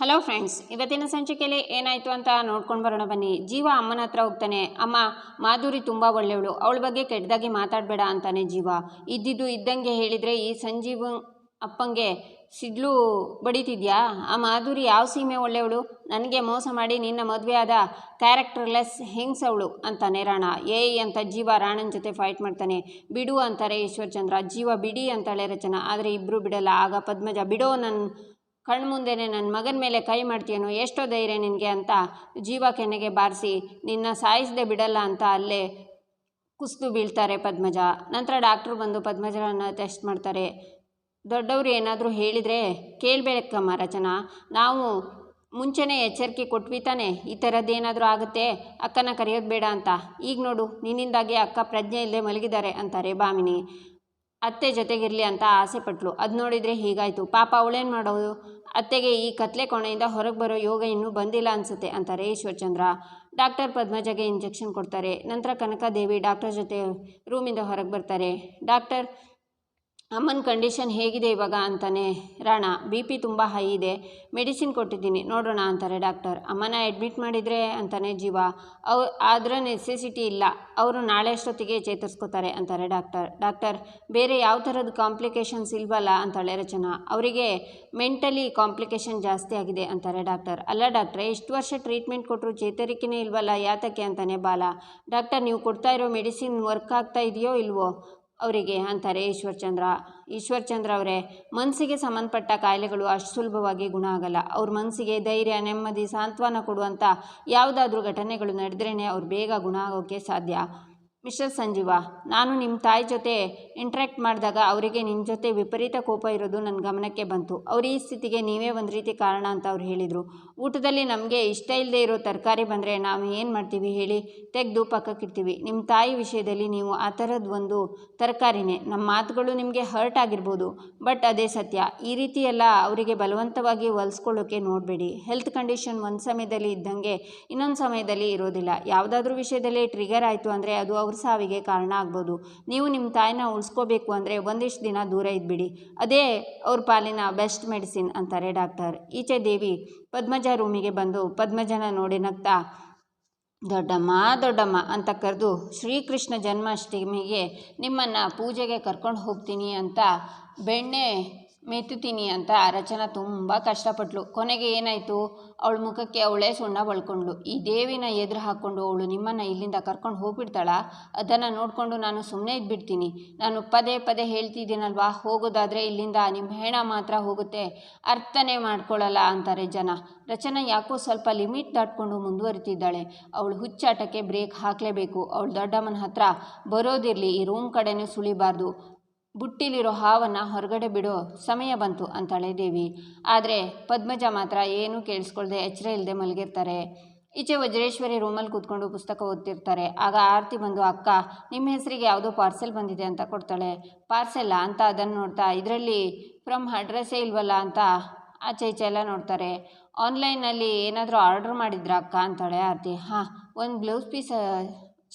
Hello friends ಇವತ್ತಿನ ಸಂಚಿಕೆಯಲ್ಲಿ ಏನಾಯಿತು ಅಂತ ನೋಡ್ಕೊಂಡು ಬರೋಣ ಬನ್ನಿ. ಜೀವ ಅಮ್ಮನ ಹತ್ರ ಹೋಗ್ತಾನೆ. ಅಮ್ಮ, ಮಾಧುರಿ ತುಂಬ ಒಳ್ಳೆಯವಳು. ಅವಳ ಬಗ್ಗೆ ಕೆಟ್ಟದಾಗಿ ಮಾತಾಡಬೇಡ ಅಂತಾನೆ ಜೀವ. ಇದ್ದಿದ್ದು ಇದ್ದಂಗೆ ಹೇಳಿದರೆ ಈ ಸಂಜೀವ ಅಪ್ಪಂಗೆ ಸಿಡ್ಲು ಬಡಿತಿದ್ಯಾ? ಆ ಮಾಧುರಿ ಯಾವ ಸೀಮೆ ಒಳ್ಳೆಯವಳು? ನನಗೆ ಮೋಸ ಮಾಡಿ ನಿನ್ನ ಮದುವೆ ಆದ ಕ್ಯಾರೆಕ್ಟರ್ಲೆಸ್ ಹೆಂಗ್ಸವಳು ಅಂತಾನೆ ರಾಣ. ಏಯ್ ಅಂತ ಜೀವ ರಾಣನ ಜೊತೆ ಫೈಟ್ ಮಾಡ್ತಾನೆ. ಬಿಡು ಅಂತಾರೆ ಈಶ್ವರ್ ಚಂದ್ರ. ಜೀವ ಬಿಡಿ ಅಂತಾಳೆ ರಚನಾ. ಆದರೆ ಇಬ್ಬರು ಬಿಡಲ್ಲ. ಆಗ ಪದ್ಮಜ, ಬಿಡೋ ನನ್ನ ಕಣ್ಮುಂದೆನೇ ನನ್ನ ಮಗನ ಮೇಲೆ ಕೈ ಮಾಡ್ತೀಯನೋ ಎಷ್ಟೋ ಧೈರ್ಯ ನಿನಗೆ ಅಂತ ಜೀವ ಕೆನೆಗೆ ಬಾರಿಸಿ ನಿನ್ನ ಸಾಯಿಸದೆ ಬಿಡಲ್ಲ ಅಂತ ಅಲ್ಲೇ ಕುಸಿದು ಬೀಳ್ತಾರೆ ಪದ್ಮಜ. ನಂತರ ಡಾಕ್ಟ್ರು ಬಂದು ಪದ್ಮಜರನ್ನು ಟೆಸ್ಟ್ ಮಾಡ್ತಾರೆ. ದೊಡ್ಡವರು ಏನಾದರೂ ಹೇಳಿದರೆ ಕೇಳಬೇಕಮ್ಮ ರಚನಾ ನಾವು ಮುಂಚೆನೇ ಎಚ್ಚರಿಕೆ ಕೊಟ್ವಿ ತಾನೆ. ಈ ಥರದ್ದೇನಾದರೂ ಆಗುತ್ತೆ, ಅಕ್ಕನ ಕರೆಯೋದು ಬೇಡ ಅಂತ. ಈಗ ನೋಡು, ನಿನ್ನಿಂದಾಗಿ ಅಕ್ಕ ಪ್ರಜ್ಞೆ ಇಲ್ಲದೆ ಮಲಗಿದ್ದಾರೆ ಅಂತಾರೆ ಭಾಮಿನಿ. ಅತ್ತೆ ಜೊತೆಗಿರಲಿ ಅಂತ ಆಸೆ ಪಟ್ಲು. ಅದು ನೋಡಿದರೆ ಹೀಗಾಯಿತು. ಪಾಪ ಅವಳೇನು ಮಾಡೋದು? ಅತ್ತೆಗೆ ಈ ಕತ್ಲೆ ಕೋಣೆಯಿಂದ ಹೊರಗೆ ಬರೋ ಯೋಗ ಇನ್ನೂ ಬಂದಿಲ್ಲ ಅನಿಸುತ್ತೆ ಅಂತಾರೆ ಈಶ್ವರಚಂದ್ರ. ಡಾಕ್ಟರ್ ಪದ್ಮಜಗೆ ಇಂಜೆಕ್ಷನ್ ಕೊಡ್ತಾರೆ. ನಂತರ ಕನಕಾದೇವಿ ಡಾಕ್ಟರ್ ಜೊತೆ ರೂಮಿಂದ ಹೊರಗೆ ಬರ್ತಾರೆ. ಡಾಕ್ಟರ್ ಅಮ್ಮನ ಕಂಡೀಷನ್ ಹೇಗಿದೆ ಇವಾಗ ಅಂತಾನೆ, ರಾಣ, ಬಿ ಪಿ ತುಂಬ ಹೈ ಇದೆ, ಮೆಡಿಸಿನ್ ಕೊಟ್ಟಿದ್ದೀನಿ, ನೋಡೋಣ ಅಂತಾರೆ ಡಾಕ್ಟರ್. ಅಮ್ಮನ ಅಡ್ಮಿಟ್ ಮಾಡಿದರೆ ಅಂತಾನೆ ಜೀವ. ಅವ್ ಅದರ ನೆಸೆಸಿಟಿ ಇಲ್ಲ. ಅವರು ನಾಳೆ ಅಷ್ಟೊತ್ತಿಗೆ ಚೇತರಿಸ್ಕೋತಾರೆ ಅಂತಾರೆ ಡಾಕ್ಟರ್. ಡಾಕ್ಟರ್, ಬೇರೆ ಯಾವ ಥರದ ಕಾಂಪ್ಲಿಕೇಶನ್ಸ್ ಇಲ್ವಲ್ಲ ಅಂತಾಳೆ ರಚನಾ. ಅವರಿಗೆ ಮೆಂಟಲಿ ಕಾಂಪ್ಲಿಕೇಶನ್ ಜಾಸ್ತಿ ಆಗಿದೆ ಅಂತಾರೆ ಡಾಕ್ಟರ್. ಅಲ್ಲ ಡಾಕ್ಟ್ರೆ, ಇಷ್ಟು ವರ್ಷ ಟ್ರೀಟ್ಮೆಂಟ್ ಕೊಟ್ಟರು ಚೇತರಿಕೆನೇ ಇಲ್ವಲ್ಲ, ಯಾತಕ್ಕೆ? ಅಂತಾನೆ ಬಾಲ. ಡಾಕ್ಟರ್, ನೀವು ಕೊಡ್ತಾ ಇರೋ ಮೆಡಿಸಿನ್ ವರ್ಕ್ ಆಗ್ತಾ ಇದೆಯೋ ಇಲ್ವೋ? ಅವರಿಗೆ ಅಂತಾರೆ ಈಶ್ವರ್ಚಂದ್ರ. ಈಶ್ವರ್ಚಂದ್ರ ಅವರೇ, ಮನಸ್ಸಿಗೆ ಸಂಬಂಧಪಟ್ಟ ಕಾಯಿಲೆಗಳು ಅಷ್ಟು ಸುಲಭವಾಗಿ ಗುಣ ಆಗಲ್ಲ. ಅವ್ರ ಮನಸ್ಸಿಗೆ ಧೈರ್ಯ, ನೆಮ್ಮದಿ, ಸಾಂತ್ವನ ಕೊಡುವಂಥ ಯಾವುದಾದ್ರೂ ಘಟನೆಗಳು ನಡೆದ್ರೇ ಅವ್ರು ಬೇಗ ಗುಣ ಆಗೋಕ್ಕೆ ಸಾಧ್ಯ. ಮಿಸ್ಟರ್ ಸಂಜೀವ, ನಾನು ನಿಮ್ಮ ತಾಯಿ ಜೊತೆ ಇಂಟ್ರ್ಯಾಕ್ಟ್ ಮಾಡಿದಾಗ ಅವರಿಗೆ ನಿಮ್ಮ ಜೊತೆ ವಿಪರೀತ ಕೋಪ ಇರೋದು ನನ್ನ ಗಮನಕ್ಕೆ ಬಂತು. ಅವ್ರ ಈ ಸ್ಥಿತಿಗೆ ನೀವೇ ಒಂದು ರೀತಿ ಕಾರಣ ಅಂತ ಅವ್ರು ಹೇಳಿದರು. ಊಟದಲ್ಲಿ ನಮಗೆ ಇಷ್ಟ ಇಲ್ಲದೆ ಇರೋ ತರಕಾರಿ ಬಂದರೆ ನಾವು ಏನು ಮಾಡ್ತೀವಿ ಹೇಳಿ ತೆಗೆದು ಪಕ್ಕಕ್ಕಿಡ್ತೀವಿ. ನಿಮ್ಮ ತಾಯಿ ವಿಷಯದಲ್ಲಿ ನೀವು ಆ ಥರದ ಒಂದು ತರಕಾರಿನೇ. ನಮ್ಮ ಮಾತುಗಳು ನಿಮಗೆ ಹರ್ಟ್ ಆಗಿರ್ಬೋದು ಬಟ್ ಅದೇ ಸತ್ಯ. ಈ ರೀತಿ ಎಲ್ಲ ಅವರಿಗೆ ಬಲವಂತವಾಗಿ ಹೊಲಿಸ್ಕೊಳ್ಳೋಕೆ ನೋಡಬೇಡಿ. ಹೆಲ್ತ್ ಕಂಡೀಷನ್ ಒಂದು ಸಮಯದಲ್ಲಿ ಇದ್ದಂಗೆ ಇನ್ನೊಂದು ಸಮಯದಲ್ಲಿ ಇರೋದಿಲ್ಲ. ಯಾವುದಾದ್ರೂ ವಿಷಯದಲ್ಲಿ ಟ್ರಿಗರ್ ಆಯಿತು ಅಂದರೆ ಅದು ಅವ್ರ ಸಾವಿಗೆ ಕಾರಣ ಆಗ್ಬೋದು. ನೀವು ನಿಮ್ಮ ತಾಯಿನ ಉಳಿಸ್ಕೋಬೇಕು ಅಂದರೆ ಒಂದಿಷ್ಟು ದಿನ ದೂರ ಇದ್ಬಿಡಿ. ಅದೇ ಅವ್ರ ಪಾಲಿನ ಬೆಸ್ಟ್ ಮೆಡಿಸಿನ್ ಅಂತಾರೆ ಡಾಕ್ಟರ್. ಈಚೆ ದೇವಿ ಪದ್ಮಜ ರೂಮಿಗೆ ಬಂದು ಪದ್ಮಜನ ನೋಡಿ ನಗ್ತಾ, ದೊಡ್ಡಮ್ಮ ದೊಡ್ಡಮ್ಮ ಅಂತ ಕರೆದು ಶ್ರೀಕೃಷ್ಣ ಜನ್ಮಾಷ್ಟಮಿಗೆ ನಿಮ್ಮನ್ನು ಪೂಜೆಗೆ ಕರ್ಕೊಂಡು ಹೋಗ್ತೀನಿ ಅಂತ ಬೆಣ್ಣೆ ಮೆತ್ತುತ್ತೀನಿ ಅಂತ ರಚನಾ ತುಂಬ ಕಷ್ಟಪಟ್ಲು. ಕೊನೆಗೆ ಏನಾಯಿತು? ಅವಳ ಮುಖಕ್ಕೆ ಅವಳೇ ಸುಣ್ಣ ಬಳ್ಕೊಂಡ್ಳು. ಈ ದೇವಿನ ಎದುರು ಹಾಕ್ಕೊಂಡು ಅವಳು ನಿಮ್ಮನ್ನು ಇಲ್ಲಿಂದ ಕರ್ಕೊಂಡು ಹೋಗ್ಬಿಡ್ತಾಳ? ಅದನ್ನು ನೋಡಿಕೊಂಡು ನಾನು ಸುಮ್ಮನೆ ಇದ್ಬಿಡ್ತೀನಿ. ನಾನು ಪದೇ ಪದೇ ಹೇಳ್ತಿದ್ದೀನಲ್ವಾ? ಹೋಗೋದಾದರೆ ಇಲ್ಲಿಂದ ನಿಮ್ಮ ಹೆಣ ಮಾತ್ರ ಹೋಗುತ್ತೆ. ಅರ್ಥನೇ ಮಾಡ್ಕೊಳ್ಳಲ್ಲ ಅಂತಾರೆ ಜನ. ರಚನಾ ಯಾಕೋ ಸ್ವಲ್ಪ ಲಿಮಿಟ್ ದಾಟ್ಕೊಂಡು ಮುಂದುವರಿತಿದ್ದಾಳೆ. ಅವಳು ಹುಚ್ಚಾಟಕ್ಕೆ ಬ್ರೇಕ್ ಹಾಕಲೇಬೇಕು. ಅವಳು ದೊಡ್ಡಮ್ಮನ ಹತ್ರ ಬರೋದಿರಲಿ. ಈ ರೂಮ್ ಕಡೆನೂ ಸುಳಿಬಾರ್ದು. ಬುಟ್ಟಿಲಿರೋ ಹಾವನ್ನು ಹೊರಗಡೆ ಬಿಡೋ ಸಮಯ ಬಂತು ಅಂತಾಳೆ ದೇವಿ. ಆದರೆ ಪದ್ಮಜ ಮಾತ್ರ ಏನೂ ಕೇಳಿಸ್ಕೊಳ್ದೆ ಎಚ್ಚರ ಇಲ್ಲದೆ ಮಲಗಿರ್ತಾರೆ. ಈಚೆ ವಜ್ರೇಶ್ವರಿ ರೂಮಲ್ಲಿ ಕೂತ್ಕೊಂಡು ಪುಸ್ತಕ ಓದ್ತಿರ್ತಾರೆ. ಆಗ ಆರತಿ ಬಂದು, ಅಕ್ಕ, ನಿಮ್ಮ ಹೆಸರಿಗೆ ಯಾವುದೋ ಪಾರ್ಸೆಲ್ ಬಂದಿದೆ ಅಂತ ಕೊಡ್ತಾಳೆ. ಪಾರ್ಸೆಲ್ಲ ಅಂತ ಅದನ್ನು ನೋಡ್ತಾ, ಇದರಲ್ಲಿ ಫ್ರಮ್ ಅಡ್ರೆಸ್ಸೇ ಇಲ್ವಲ್ಲ ಅಂತ ಆಚೆ ಈಚೆ ಎಲ್ಲ ನೋಡ್ತಾರೆ. ಆನ್ಲೈನಲ್ಲಿ ಏನಾದರೂ ಆರ್ಡ್ರ್ ಮಾಡಿದ್ರಾ ಅಕ್ಕ? ಅಂತಾಳೆ ಆರತಿ. ಹಾಂ, ಒಂದು ಬ್ಲೌಸ್ ಪೀಸ್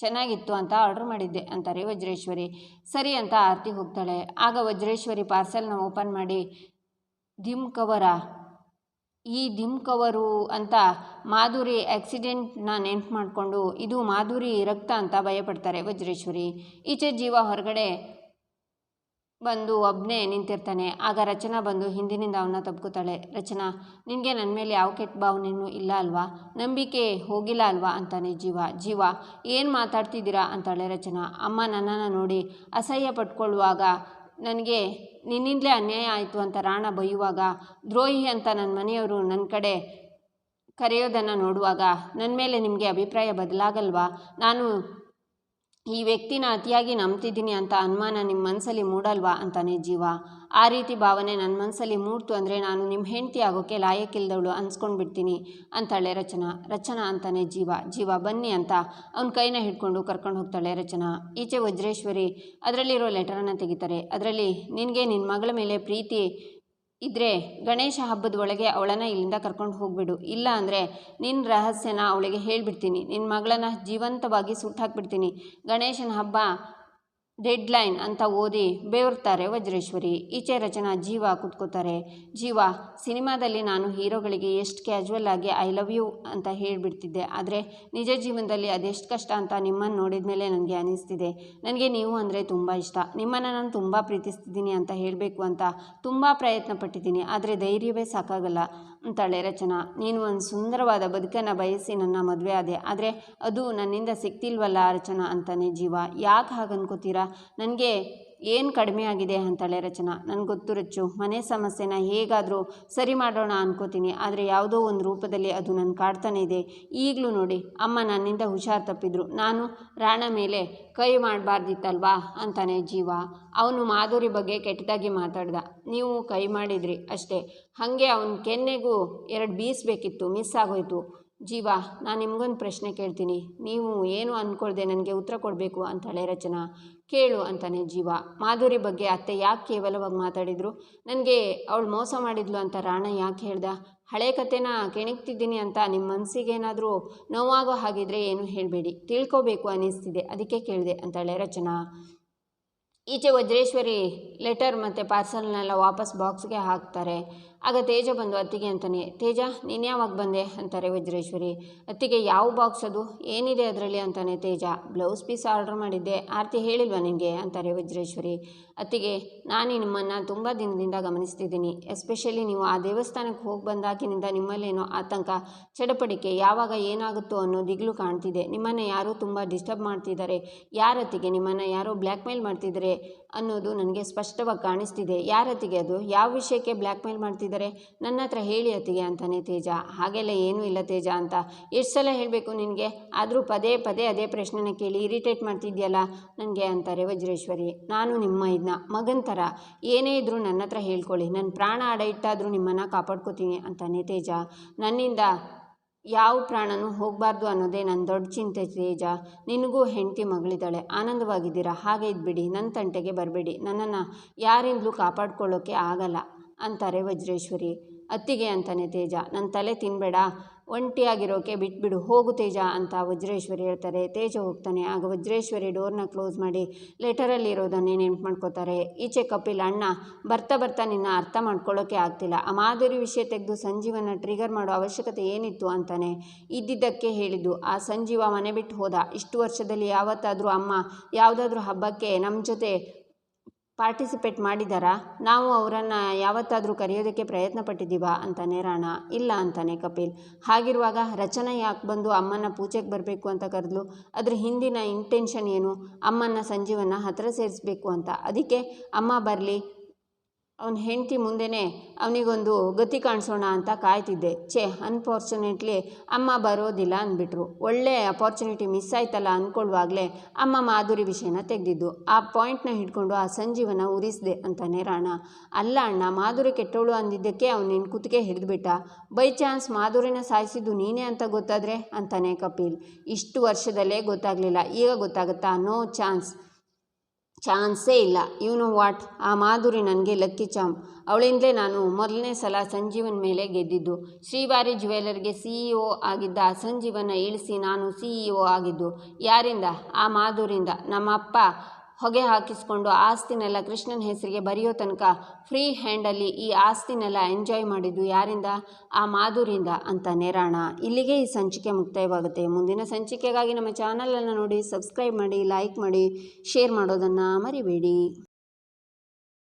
ಚೆನ್ನಾಗಿತ್ತು ಅಂತ ಆರ್ಡ್ರ್ ಮಾಡಿದ್ದೆ ಅಂತಾರೆ ವಜ್ರೇಶ್ವರಿ. ಸರಿ ಅಂತ ಆರತಿ ಹೋಗ್ತಾಳೆ. ಆಗ ವಜ್ರೇಶ್ವರಿ ಪಾರ್ಸೆಲ್ನ ಓಪನ್ ಮಾಡಿ ದಿಮ್ ಕವರ ಈ ದಿಮ್ ಕವರು ಅಂತ ಮಾಧುರಿ ಆಕ್ಸಿಡೆಂಟ್ನ ನೆನ್ಪು ಮಾಡಿಕೊಂಡು, ಇದು ಮಾಧುರಿ ರಕ್ತ ಅಂತ ಭಯಪಡ್ತಾರೆ ವಜ್ರೇಶ್ವರಿ. ಈಚೆ ಜೀವ ಹೊರಗಡೆ ಬಂದು ಒಬ್ಬನೇ ನಿಂತಿರ್ತಾನೆ. ಆಗ ರಚನಾ ಬಂದು ಹಿಂದಿನಿಂದ ಅವನ್ನ ತಬ್ಕೋತಾಳೆ. ರಚನಾ, ನಿನಗೆ ನನ್ನ ಮೇಲೆ ಯಾವ ಕೆಟ್ಟ ಭಾವನೆಯೂ ಇಲ್ಲ ಅಲ್ವಾ? ನಂಬಿಕೆ ಹೋಗಿಲ್ಲ ಅಲ್ವಾ? ಅಂತಾನೆ ಜೀವ. ಜೀವ, ಏನು ಮಾತಾಡ್ತಿದ್ದೀರಾ? ಅಂತಾಳೆ ರಚನಾ. ಅಮ್ಮ ನನ್ನನ್ನು ನೋಡಿ ಅಸಹ್ಯ ಪಟ್ಕೊಳ್ಳುವಾಗ ನನಗೆ ನಿನ್ನಿಂದಲೇ ಅನ್ಯಾಯ ಆಯಿತು ಅಂತ ರಾಣ ಬೈಯುವಾಗ, ದ್ರೋಹಿ ಅಂತ ನನ್ನ ಮನೆಯವರು ನನ್ನ ಕಡೆ ಕರೆಯೋದನ್ನು ನೋಡುವಾಗ ನನ್ನ ಮೇಲೆ ನಿಮಗೆ ಅಭಿಪ್ರಾಯ ಬದಲಾಗಲ್ವಾ? ನಾನು ಈ ವ್ಯಕ್ತಿನ ಅತಿಯಾಗಿ ನಂಬ್ತಿದ್ದೀನಿ ಅಂತ ಅನುಮಾನ ನಿಮ್ಮ ಮನಸ್ಸಲ್ಲಿ ಮೂಡಲ್ವಾ ಅಂತಾನೆ ಜೀವ. ಆ ರೀತಿ ಭಾವನೆ ನನ್ನ ಮನಸ್ಸಲ್ಲಿ ಮೂಡ್ತು ಅಂದರೆ ನಾನು ನಿಮ್ಮ ಹೆಂಡತಿ ಆಗೋಕ್ಕೆ ಲಾಯಕ್ಕಿಲ್ದವಳು ಅನ್ಸ್ಕೊಂಡು ಬಿಡ್ತೀನಿ ಅಂತಾಳೆ ರಚನಾ. ರಚನಾ ಅಂತಾನೆ ಜೀವ. ಜೀವ ಬನ್ನಿ ಅಂತ ಅವನ ಕೈನ ಹಿಡ್ಕೊಂಡು ಕರ್ಕೊಂಡು ಹೋಗ್ತಾಳೆ ರಚನಾ. ಈಚೆ ವಜ್ರೇಶ್ವರಿ, ಅದರಲ್ಲಿರೋ ಲೆಟರನ್ನು ತೆಗಿತಾರೆ. ಅದರಲ್ಲಿ, ನಿನಗೆ ನಿನ್ನ ಮಗಳ ಮೇಲೆ ಪ್ರೀತಿ ಇದ್ರೆ ಗಣೇಶ ಹಬ್ಬದ ಒಳಗೆ ಅವಳನ್ನು ಇಲ್ಲಿಂದ ಕರ್ಕೊಂಡು ಹೋಗ್ಬಿಡು. ಇಲ್ಲ ಅಂದರೆ ನಿನ್ನ ರಹಸ್ಯನ ಅವಳಿಗೆ ಹೇಳಿಬಿಡ್ತೀನಿ. ನಿನ್ನ ಮಗಳನ್ನು ಜೀವಂತವಾಗಿ ಸುಟ್ಟಾಕ್ಬಿಡ್ತೀನಿ. ಗಣೇಶನ ಹಬ್ಬ ಡೆಡ್ ಲೈನ್ ಅಂತ ಓದಿ ಬೇವರ್ತಾರೆ ವಜ್ರೇಶ್ವರಿ. ಈಚೆ ರಚನಾ ಜೀವ ಕುತ್ಕೋತಾರೆ. ಜೀವ, ಸಿನಿಮಾದಲ್ಲಿ ನಾನು ಹೀರೋಗಳಿಗೆ ಎಷ್ಟು ಕ್ಯಾಶುವಲ್ ಆಗಿ ಐ ಲವ್ ಯು ಅಂತ ಹೇಳಿಬಿಡ್ತಿದ್ದೆ. ಆದರೆ ನಿಜ ಜೀವನದಲ್ಲಿ ಅದೆಷ್ಟು ಕಷ್ಟ ಅಂತ ನಿಮ್ಮನ್ನು ನೋಡಿದ ಮೇಲೆ ನನಗೆ ಅನಿಸ್ತಿದೆ. ನನಗೆ ನೀವು ಅಂದರೆ ತುಂಬ ಇಷ್ಟ. ನಿಮ್ಮನ್ನು ನಾನು ತುಂಬ ಪ್ರೀತಿಸ್ತಿದ್ದೀನಿ ಅಂತ ಹೇಳಬೇಕು ಅಂತ ತುಂಬ ಪ್ರಯತ್ನ ಪಟ್ಟಿದ್ದೀನಿ ಆದರೆ ಧೈರ್ಯವೇ ಸಾಕಾಗಲ್ಲ. ಅಂತಾಳೆ ರಚನಾ, ನೀನು ಒಂದು ಸುಂದರವಾದ ಬದುಕನ್ನು ಬಯಸಿ ನನ್ನ ಮದುವೆ ಆದೆ, ಆದರೆ ಅದು ನನ್ನಿಂದ ಸಿಗ್ತಿಲ್ವಲ್ಲ ರಚನಾ ಅಂತಾನೆ ಜೀವ. ಯಾಕೆ ಹಾಗೆ ಅನ್ಕೋತೀರಾ ನನಗೆ ಏನು ಕಡಿಮೆ ಆಗಿದೆ ಅಂತಾಳೆ ರಚನಾ. ನನಗೆ ಗೊತ್ತು ರಚ್ಚು, ಮನೆ ಸಮಸ್ಯೆನ ಹೇಗಾದರೂ ಸರಿ ಮಾಡೋಣ ಅನ್ಕೋತೀನಿ, ಆದರೆ ಯಾವುದೋ ಒಂದು ರೂಪದಲ್ಲಿ ಅದು ನನ್ನ ಕಾಡ್ತಾನೆ ಇದೆ. ಈಗಲೂ ನೋಡಿ, ಅಮ್ಮ ನನ್ನಿಂದ ಹುಷಾರು ತಪ್ಪಿದ್ರು. ನಾನು ರಾಣ ಮೇಲೆ ಕೈ ಮಾಡಬಾರ್ದಿತ್ತಲ್ವಾ ಅಂತಾನೆ ಜೀವ. ಅವನು ಮಾಧುರಿ ಬಗ್ಗೆ ಕೆಟ್ಟದಾಗಿ ಮಾತಾಡ್ದ. ನೀವು ಕೈ ಮಾಡಿದ್ರಿ ಅಷ್ಟೇ. ಹಾಗೆ ಅವನ ಕೆನ್ನೆಗೂ ಎರಡು ಬೀಸಬೇಕಿತ್ತು, ಮಿಸ್ ಆಗೋಯ್ತು. ಜೀವ, ನಾನು ನಿಮಗೊಂದು ಪ್ರಶ್ನೆ ಕೇಳ್ತೀನಿ. ನೀವು ಏನು ಅಂದ್ಕೊಳ್ದೆ ನನಗೆ ಉತ್ತರ ಕೊಡಬೇಕು ಅಂತಾಳೆ ರಚನಾ. ಕೇಳು ಅಂತಾನೆ ಜೀವ. ಮಾಧುರಿ ಬಗ್ಗೆ ಅತ್ತೆ ಯಾಕೆ ಕೇವಲವಾಗಿ ಮಾತಾಡಿದರು? ನನಗೆ ಅವಳು ಮೋಸ ಮಾಡಿದ್ಲು ಅಂತ ರಾಣ ಯಾಕೆ ಹೇಳ್ದ? ಹಳೆ ಕಥೆನ ಕೆಣಕ್ತಿದ್ದೀನಿ ಅಂತ ನಿಮ್ಮ ಮನಸ್ಸಿಗೇನಾದರೂ ನೋವಾಗೋ ಹಾಗಿದ್ರೆ ಏನು ಹೇಳಬೇಡಿ. ತಿಳ್ಕೋಬೇಕು ಅನ್ನಿಸ್ತಿದೆ ಅದಕ್ಕೆ ಕೇಳಿದೆ ಅಂತಾಳೆ ರಚನಾ. ಈಚೆ ವಜ್ರೇಶ್ವರಿ ಲೆಟರ್ ಮತ್ತು ಪಾರ್ಸಲ್ನೆಲ್ಲ ವಾಪಸ್ ಬಾಕ್ಸ್ಗೆ ಹಾಕ್ತಾರೆ. ಆಗ ತೇಜ ಬಂದು, ಅತ್ತಿಗೆ ಅಂತಾನೆ, ತೇಜ, ನೀನು ಯಾವಾಗ ಬಂದೆ? ಅಂತಾರೆ ವಜ್ರೇಶ್ವರಿ. ಅತ್ತಿಗೆ ಯಾವ ಬಾಕ್ಸ್ ಅದು? ಏನಿದೆ ಅದರಲ್ಲಿ? ಅಂತಾನೆ ತೇಜ. ಬ್ಲೌಸ್ ಪೀಸ್ ಆರ್ಡರ್ ಮಾಡಿದ್ದೆ, ಆರತಿ ಹೇಳಿಲ್ವಾ ನಿನಗೆ? ಅಂತಾರೆ ವಜ್ರೇಶ್ವರಿ. ಅತ್ತಿಗೆ, ನಾನು ನಿಮ್ಮನ್ನು ತುಂಬ ದಿನದಿಂದ ಗಮನಿಸ್ತಿದ್ದೀನಿ. ಎಸ್ಪೆಷಲಿ ನೀವು ಆ ದೇವಸ್ಥಾನಕ್ಕೆ ಹೋಗಿ ಬಂದಾಗಿನಿಂದ ನಿಮ್ಮಲ್ಲೇನೋ ಆತಂಕ, ಚಡಪಡಿಕೆ, ಯಾವಾಗ ಏನಾಗುತ್ತೋ ಅನ್ನೋ ದಿಗ್ಲು ಕಾಣ್ತಿದೆ. ನಿಮ್ಮನ್ನು ಯಾರೋ ತುಂಬ ಡಿಸ್ಟರ್ಬ್ ಮಾಡ್ತಿದ್ದಾರೆ. ಯಾರತ್ತಿಗೆ ನಿಮ್ಮನ್ನು ಯಾರೋ ಬ್ಲ್ಯಾಕ್ ಮೇಲ್ ಮಾಡ್ತಿದ್ದಾರೆ ಅನ್ನೋದು ನನಗೆ ಸ್ಪಷ್ಟವಾಗಿ ಕಾಣಿಸ್ತಿದೆ. ಯಾರತ್ತಿಗೆ ಅದು? ಯಾವ ವಿಷಯಕ್ಕೆ ಬ್ಲ್ಯಾಕ್ ಮೇಲ್ ಮಾಡ್ತಿದ್ದಾರೆ? ನನ್ನ ಹತ್ರ ಹೇಳಿ ಅತ್ತಿಗೆ ಅಂತಾನೆ ತೇಜ. ಹಾಗೆಲ್ಲ ಏನೂ ಇಲ್ಲ ತೇಜ ಅಂತ. ಎಷ್ಟು ಸಲ ಹೇಳಬೇಕು ನಿನಗೆ? ಆದರೂ ಪದೇ ಪದೇ ಅದೇ ಪ್ರಶ್ನೆನ ಕೇಳಿ ಇರಿಟೇಟ್ ಮಾಡ್ತಿದ್ಯಲ್ಲ? ನನಗೆ ಅಂತಾರೆ ವಜ್ರೇಶ್ವರಿ. ನಾನು ನಿಮ್ಮ ಇದನ್ನ ಮಗನ ಥರ ಏನೇ ಇದ್ದರೂ ನನ್ನ ಹತ್ರ ಹೇಳ್ಕೊಳ್ಳಿ. ನನ್ನ ಪ್ರಾಣ ಅಡ ಇಟ್ಟಾದರೂ ನಿಮ್ಮನ್ನು ಕಾಪಾಡ್ಕೋತೀನಿ ಅಂತಾನೆ ತೇಜ. ನನ್ನಿಂದ ಯಾವ ಪ್ರಾಣನೂ ಹೋಗಬಾರ್ದು ಅನ್ನೋದೇ ನನ್ನ ದೊಡ್ಡ ಚಿಂತೆ ತೇಜ. ನಿನಗೂ ಹೆಂಡತಿ ಮಗಳಿದ್ದಾಳೆ. ಆನಂದವಾಗಿದ್ದೀರಾ? ಹಾಗೆ ಇದ್ಬಿಡಿ. ನನ್ನ ತಂಟೆಗೆ ಬರಬೇಡಿ. ನನ್ನನ್ನು ಯಾರಿಂದಲೂ ಕಾಪಾಡ್ಕೊಳ್ಳೋಕ್ಕೆ ಆಗಲ್ಲ, ಅಂತಾರೆ ವಜ್ರೇಶ್ವರಿ. ಅತ್ತಿಗೆ ಅಂತಾನೆ ತೇಜ ನನ್ನ ತಲೆ ತಿನ್ನಬೇಡ ಒಂಟಿಯಾಗಿರೋಕೆ ಬಿಟ್ಬಿಡು, ಹೋಗು ತೇಜ ಅಂತ ವಜ್ರೇಶ್ವರಿ ಹೇಳ್ತಾರೆ. ತೇಜ ಹೋಗ್ತಾನೆ, ಆಗ ವಜ್ರೇಶ್ವರಿ ಡೋರ್ನ ಕ್ಲೋಸ್ ಮಾಡಿ ಲೆಟರಲ್ಲಿ ಇರೋದನ್ನೇ ನೆನ್ಪು ಮಾಡ್ಕೋತಾರೆ. ಈಚೆ ಕಪಿಲ್, ಅಣ್ಣ, ಬರ್ತಾ ಬರ್ತಾ ನಿನ್ನ ಅರ್ಥ ಮಾಡ್ಕೊಳ್ಳೋಕೆ ಆಗ್ತಿಲ್ಲ. ಆ ಮಾಧುರಿ ವಿಷಯ ತೆಗೆದು ಸಂಜೀವನ ಟ್ರಿಗರ್ ಮಾಡೋ ಅವಶ್ಯಕತೆ ಏನಿತ್ತು? ಅಂತಾನೆ. ಇದ್ದಿದ್ದಕ್ಕೆ ಹೇಳಿದ್ದು, ಆ ಸಂಜೀವ ಮನೆ ಬಿಟ್ಟು ಹೋದ. ಇಷ್ಟು ವರ್ಷದಲ್ಲಿ ಯಾವತ್ತಾದರೂ ಅಮ್ಮ, ಯಾವುದಾದ್ರೂ ಹಬ್ಬಕ್ಕೆ ನಮ್ಮ ಜೊತೆ ಪಾರ್ಟಿಸಿಪೇಟ್ ಮಾಡಿದಾರಾ? ನಾವು ಅವರನ್ನು ಯಾವತ್ತಾದರೂ ಕರೆಯೋದಕ್ಕೆ ಪ್ರಯತ್ನ ಪಟ್ಟಿದ್ದೀವಾ ಅಂತಾನೆ ರಾಣ. ಇಲ್ಲ ಅಂತಾನೆ ಕಪಿಲ್. ಹಾಗಿರುವಾಗ ರಚನಾ ಯಾಕೆ ಬಂದು ಅಮ್ಮನ ಪೂಜೆಗೆ ಬರಬೇಕು ಅಂತ ಕರೆದ್ಲು? ಅದ್ರ ಹಿಂದಿನ ಇಂಟೆನ್ಷನ್ ಏನು? ಅಮ್ಮನ ಸಂಜೀವನ ಹತ್ತಿರ ಸೇರಿಸ್ಬೇಕು ಅಂತ. ಅದಕ್ಕೆ, ಅಮ್ಮ ಬರಲಿ ಅವನ ಹೆಂಡತಿ ಮುಂದೆನೇ ಅವನಿಗೊಂದು ಗತಿ ಕಾಣಿಸೋಣ ಅಂತ ಕಾಯ್ತಿದ್ದೆ. ಛೇ ಅನ್ಫಾರ್ಚುನೇಟ್ಲಿ ಅಮ್ಮ ಬರೋದಿಲ್ಲ ಅಂದ್ಬಿಟ್ರು. ಒಳ್ಳೆ ಅಪಾರ್ಚುನಿಟಿ ಮಿಸ್ ಆಯ್ತಲ್ಲ ಅಂದ್ಕೊಳ್ಳುವಾಗಲೇ ಅಮ್ಮ ಮಾಧುರಿ ವಿಷಯನ ತೆಗೆದಿದ್ದು. ಆ ಪಾಯಿಂಟ್ನ ಹಿಡ್ಕೊಂಡು ಆ ಸಂಜೀವನ ಉರಿಸಿದೆ ಅಂತಾನೆ ರಾಣ. ಅಲ್ಲ ಅಣ್ಣ, ಮಾಧುರಿ ಕೆಟ್ಟವಳು ಅಂದಿದ್ದಕ್ಕೆ ಅವ್ನು ನಿನ್ನ ಕುತ್ತಿಗೆ ಹಿಡಿದ್ಬಿಟ್ಟ. ಬೈ ಚಾನ್ಸ್ ಮಾಧುರಿನ ಸಾಯಿಸಿದ್ದು ನೀನೇ ಅಂತ ಗೊತ್ತಾದರೆ? ಅಂತಾನೆ ಕಪಿಲ್. ಇಷ್ಟು ವರ್ಷದಲ್ಲೇ ಗೊತ್ತಾಗಲಿಲ್ಲ. ಈಗ ಗೊತ್ತಾಗುತ್ತಾ? No chance. ಚಾನ್ಸೇ ಇಲ್ಲ. ಇವನು ವಾಟ್ ಆ ಮಾಧುರಿ ನನಗೆ ಲಕ್ಕಿ ಚಾಮ್. ಅವಳಿಂದಲೇ ನಾನು ಮೊದಲನೇ ಸಲ ಸಂಜೀವನ್ ಮೇಲೆ ಗೆದ್ದಿದ್ದು. ಶ್ರೀವಾರಿ ಜ್ಯುವೆಲರ್ಗೆ ಸಿ ಇ ಒ ಆಗಿದ್ದ ಆ ಸಂಜೀವನ ಇಳಿಸಿ ನಾನು ಸಿ ಇ ಒ ಆಗಿದ್ದು. ಯಾರಿಂದ? ಆ ಮಾಧುರಿಂದ. ನಮ್ಮಪ್ಪ ಹೊಗೆ ಹಾಕಿಸ್ಕೊಂಡು ಆಸ್ತಿನೆಲ್ಲ ಕೃಷ್ಣನ ಹೆಸರಿಗೆ ಬರೆಯೋ ತನಕ ಫ್ರೀ ಹ್ಯಾಂಡಲ್ಲಿ ಈ ಆಸ್ತಿನೆಲ್ಲ ಎಂಜಾಯ್ ಮಾಡಿದ್ದು ಯಾರಿಂದ? ಆ ಮಾಧುರಿಯಿಂದ ಅಂತ ನೇರಾಣ. ಇಲ್ಲಿಗೆ ಈ ಸಂಚಿಕೆ ಮುಕ್ತಾಯವಾಗುತ್ತೆ. ಮುಂದಿನ ಸಂಚಿಕೆಗಾಗಿ ನಮ್ಮ ಚಾನಲನ್ನು ನೋಡಿ ಸಬ್ಸ್ಕ್ರೈಬ್ ಮಾಡಿ ಲೈಕ್ ಮಾಡಿ ಶೇರ್ ಮಾಡೋದನ್ನು ಮರಿಬೇಡಿ.